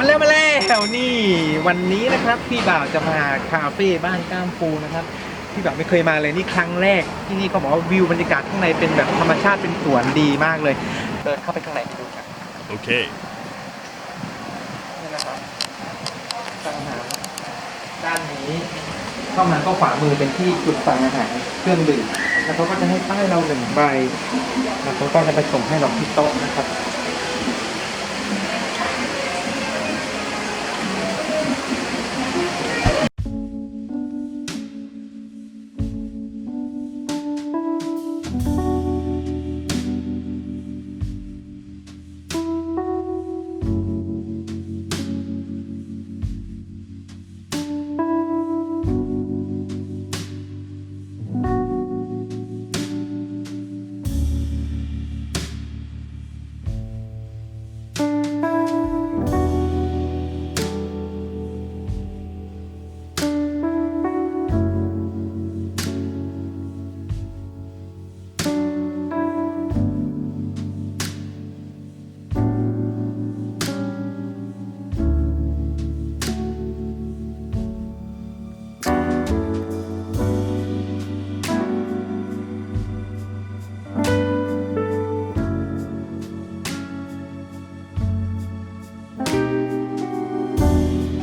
มาแล้วมาแล้วนี่วันนี้นะครับพี่บ่าวจะมาคาเฟ่บ้านก้ามปูนะครับพี่บ่าวไม่เคยมาเลยนี่ครั้งแรกที่นี่เขาบอกว่าวิวบรรยากาศข้างในเป็นแบบธรรมชาติเป็นสวนดีมากเลยเดินเข้าไปข้างในไปดูกัน Okay. นี่นะครับสั่งอาหารด้านนี้เข้ามาก็ขวามือเป็นที่จุดสั่งอาหารเครื่องดื่มแล้วเขาก็จะให้ป้ายเราหนึ่งใบแล้วเขาก็จะไปส่งให้เราที่โต๊ะนะครับ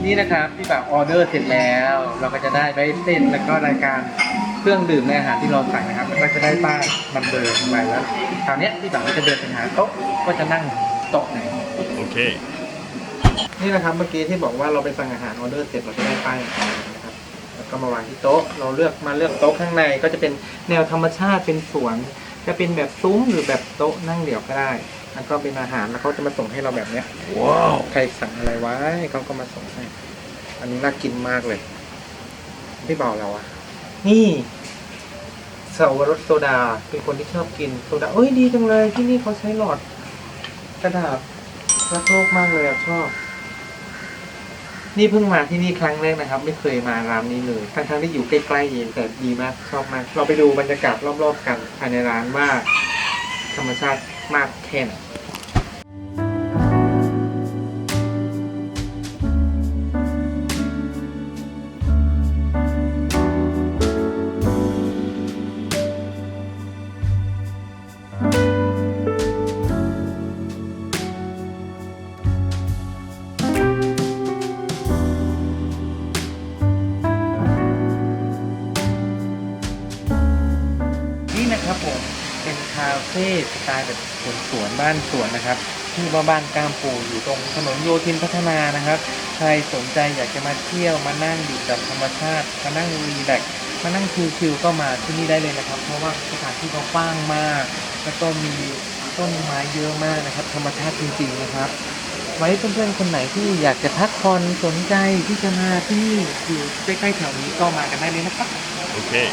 นี่นะครับพี่บ่าวออเดอร์เสร็จแล้ว เราก็จะได้ใบเส้นแล้วก็รายการเครื่องดื่มในอาหารที่เราสั่งนะครับแล้วก็จะได้ป้ายนัมเบอร์ไปแล้วคราวเนี้ยพี่บ่าวก็จะเดินไปหาโต๊ะว่าจะนั่งโต๊ะไหน Okay. นี่นะครับเมื่อกี้ที่บอกว่าเราไปสั่งอาหารออเดอร์เสร็จเราจะได้ป้ายนะครับแล้วก็มาวางที่โต๊ะเราเลือกมาเลือกโต๊ะข้างในก็จะเป็นแนวธรรมชาติเป็นสวน จะเป็นแบบซุ้มหรือแบบโต๊ะนั่งเดี่ยวก็ได้ แล้วก็เป็นอาหารแล้วเขาจะมาส่งให้เราแบบเนี้ย Wow. ใครสั่งอะไรไว้เขาก็มาส่งให้ อันนี้น่ากินมากเลยพี่บอกเราอะนี่สาวรสโซดาเป็นคนที่ชอบกินโซดาเอ้ยดีจังเลยที่นี่เขาใช้หลอด กระดาษรักโลกมากเลยอะชอบ นี่เพิ่งมาที่นี่ครั้งแรกนะครับ ไม่เคยมาร้านนี้เลยทั้งๆที่อยู่ใกล้ๆเองแต่ดีมากชอบมาก เราไปดูบรรยากาศรอบๆกันภายในร้านว่า ธรรมชาติ มากแค่ไหน เป็นคาเฟ่สไตล์แบบสวนสวนบ้านสวนนะครับชื่อว่าบ้านก้ามปูอยู่ตรงถนนโยธินพัฒนานะครับ ใครสนใจอยากจะมาเที่ยวมานั่งอยู่กับธรรมชาติมานั่งรีแลกมานั่งชิลๆก็มาที่นี่ได้เลยนะครับ เพราะว่าสถานที่เขากว้างมาก แล้วก็มีต้นไม้เยอะมากนะครับ ธรรมชาติจริงๆนะครับ ไว้เพื่อนๆคนไหนที่อยากจะพักผ่อนสนใจที่จะมาที่อยู่ใกล้ๆแถวนี้ก็มากันได้เลยนะครับ Okay.